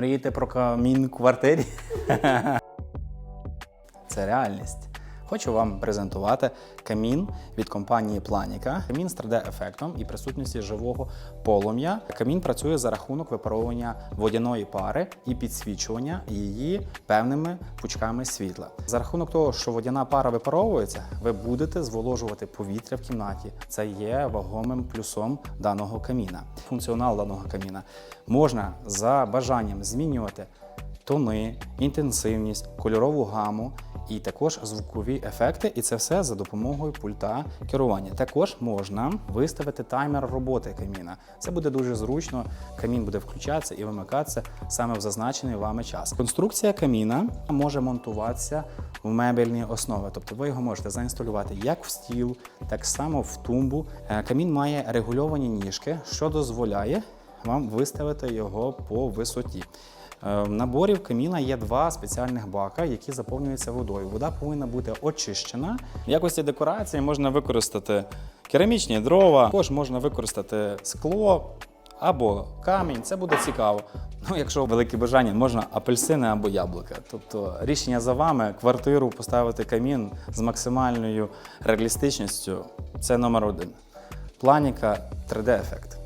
Мрієте про камін квартирі? Це реальність. Хочу вам презентувати камін від компанії Планіка. Камін з 3D-ефектом і присутністю живого полум'я. Камін працює за рахунок випаровування водяної пари і підсвічування її певними пучками світла. За рахунок того, що водяна пара випаровується, ви будете зволожувати повітря в кімнаті. Це є вагомим плюсом даного каміна. Функціонал даного каміна можна за бажанням змінювати тони, інтенсивність, кольорову гаму і також звукові ефекти, і це все за допомогою пульта керування. Також можна виставити таймер роботи каміна. Це буде дуже зручно. Камін буде включатися і вимикатися саме в зазначений вами час. Конструкція каміна може монтуватися в мебельні основи, тобто ви його можете заінсталювати як в стіл, так само в тумбу. Е, Камін має регульовані ніжки, що дозволяє вам виставити його по висоті. Е, В наборі в каміна є два спеціальних бака, які заповнюються водою. Вода повинна бути очищена. В якості декорації можна використати керамічні дрова, також можна використати скло або камінь. Це буде цікаво. Ну, якщо велике бажання, можна апельсини або яблука. Тобто рішення за вами, квартиру поставити камін з максимальною реалістичністю це номер один. Планіка 3D-ефект.